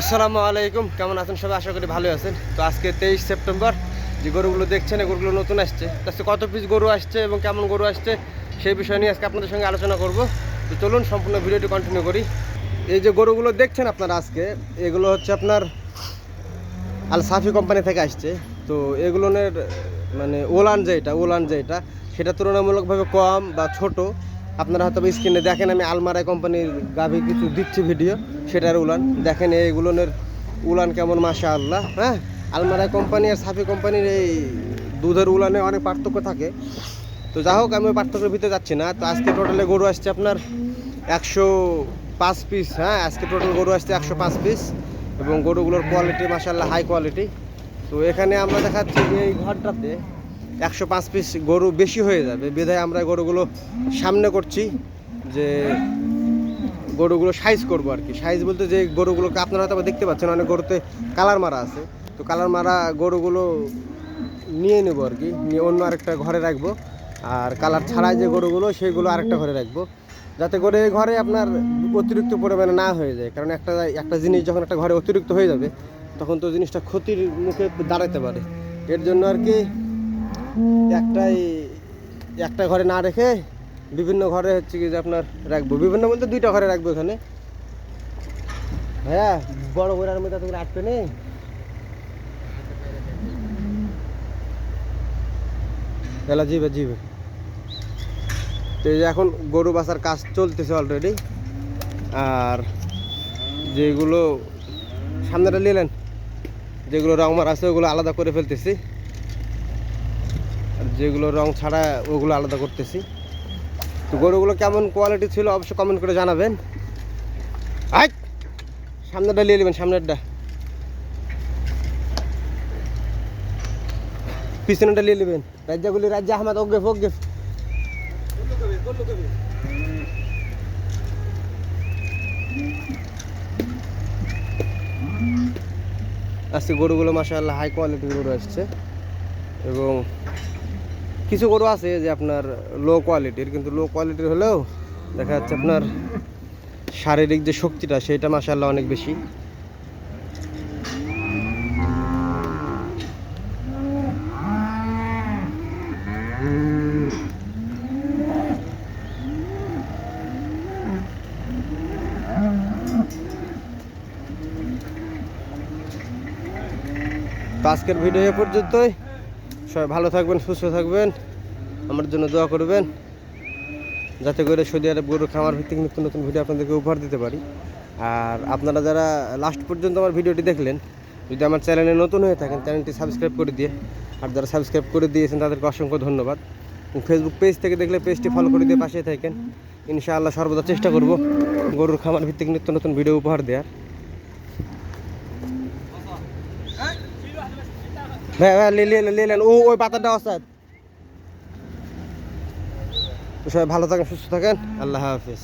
আসসালামু আলাইকুম, কেমন আছেন সবাই? আশা করি ভালো আছেন। তো আজকে তেইশ সেপ্টেম্বর, যে গরুগুলো দেখছেন গরুগুলো নতুন আসছে। তো আজকে কত পিস গরু আসছে এবং কেমন গরু আসছে, সেই বিষয় নিয়ে আজকে আপনাদের সঙ্গে আলোচনা করব। তো চলুন, সম্পূর্ণ ভিডিওটি কন্টিনিউ করি। এই যে গরুগুলো দেখছেন আপনারা আজকে, এগুলো হচ্ছে আপনার আল সাফি কোম্পানি থেকে আসছে। তো এগুলোর মানে ওলান যেটা ওলান যেটা, সেটা তুলনামূলকভাবে কম বা ছোট। আপনারা হয়তো স্ক্রিনে দেখেন, আমি আলমারাই কোম্পানির গাভি কিছু দিচ্ছি ভিডিও সেটার উলান। দেখেন এইগুলোনের উলান কেমন মাসা আল্লাহ হ্যাঁ? আলমারাই কোম্পানি আর সাফি কোম্পানির এই দুধের উলানে অনেক পার্থক্য থাকে। তো যা হোক, আমি পার্থক্যের ভিতরে যাচ্ছি না। তো আজকে টোটালে গরু আসছে আপনার একশো পাঁচ পিস হ্যাঁ? আজকে টোটাল গরু আসছে একশো পাঁচ পিস এবং গরুগুলোর কোয়ালিটি মাসাল্লাহ হাই কোয়ালিটি তো এখানে আমরা দেখাচ্ছি যে এই ঘরটাতে একশো পাঁচ পিস গরু বেশি হয়ে যাবে। বিধায় আমরা গরুগুলো সামনে করছি যে গরুগুলো সাইজ করব আর কি। সাইজ বলতে যে গরুগুলোকে আপনারা হয়তো দেখতে পাচ্ছেন, অনেক গরুতে কালার মারা আছে। তো কালার মারা গরুগুলো নিয়ে নেব আর কি। নিয়ে অন্য আরেকটা ঘরে রাখব। আর কালার ছাড়াই যে গরুগুলো সেইগুলো আরেকটা ঘরে রাখব। যাতে করে ঘরে আপনার অতিরিক্ত পরিমাণে না হয়ে যায়। কারণ একটা একটা জিনিস যখন একটা ঘরে অতিরিক্ত হয়ে যাবে, তখন তো জিনিসটা ক্ষতির মুখে দাঁড়াতে পারে। এর জন্য আর কি একটাই, একটা ঘরে না রেখে বিভিন্ন ঘরে হচ্ছে কি যে আপনার রাখব। বিভিন্ন বলতে দুইটা ঘরে রাখব এখানে। হ্যাঁ বড় ঘোড়ার মধ্যে তুমি আটকে নেই? এলা জিবে জিবে। তো এই যে এখন গরু বাসার কাজ চলতেছে অলরেডি আর যেগুলো সামনেটা নিলেন, যেগুলো রং মার আছে, ওগুলো আলাদা করে ফেলতেছি। যেগুলো রং ছাড়া ওগুলো আলাদা করতেছি। তো গরুগুলো কেমন কোয়ালিটি ছিল অবশ্যই কমেন্ট করে জানাবেন। আই সামনেটা নিয়ে নেবেন, সামনেরটা। পিছনেটা নিয়ে নেবেন। রাজ্যগুলি রাজ্য আহমদ ওগেফ ওগেফ আজকে গরুগুলো মাসাল্লাহ হাই কোয়ালিটির গরু আসছে। এবং কিছু গরু আছে যে আপনার লো কোয়ালিটির কিন্তু লো কোয়ালিটির হলেও দেখা যাচ্ছে আপনার শারীরিক যে শক্তিটা, সেটা মাসাল্লাহ অনেক বেশি। আজকের ভিডিও এ পর্যন্তই। সবাই ভালো থাকবেন, সুস্থ থাকবেন। আমার জন্য দোয়া করবেন। যাতে করে সৌদি আরব গরু খামার ভিত্তিক নতুন নতুন ভিডিও আপনাদেরকে উপহার দিতে পারি। আর আপনারা যারা লাস্ট পর্যন্ত আমার ভিডিওটি দেখলেন, যদি আমার চ্যানেলে নতুন হয়ে থাকেন চ্যানেলটি সাবস্ক্রাইব করে দিয়ে, আর যারা সাবস্ক্রাইব করে দিয়েছেন, তাদেরকে অসংখ্য ধন্যবাদ। ফেসবুক পেজ থেকে দেখলে পেজটি ফলো করে দিয়ে পাশে থাকেন। ইনশাআল্লাহ সর্বদা চেষ্টা করব গরুর খামার ভিত্তিক নিত্য নতুন ভিডিও উপহার দেওয়ার। ভাই ভাই নিলেন ও ওই পাতাটা অসাদ সবাই ভালো থাকেন সুস্থ থাকেন। আল্লাহ হাফিজ।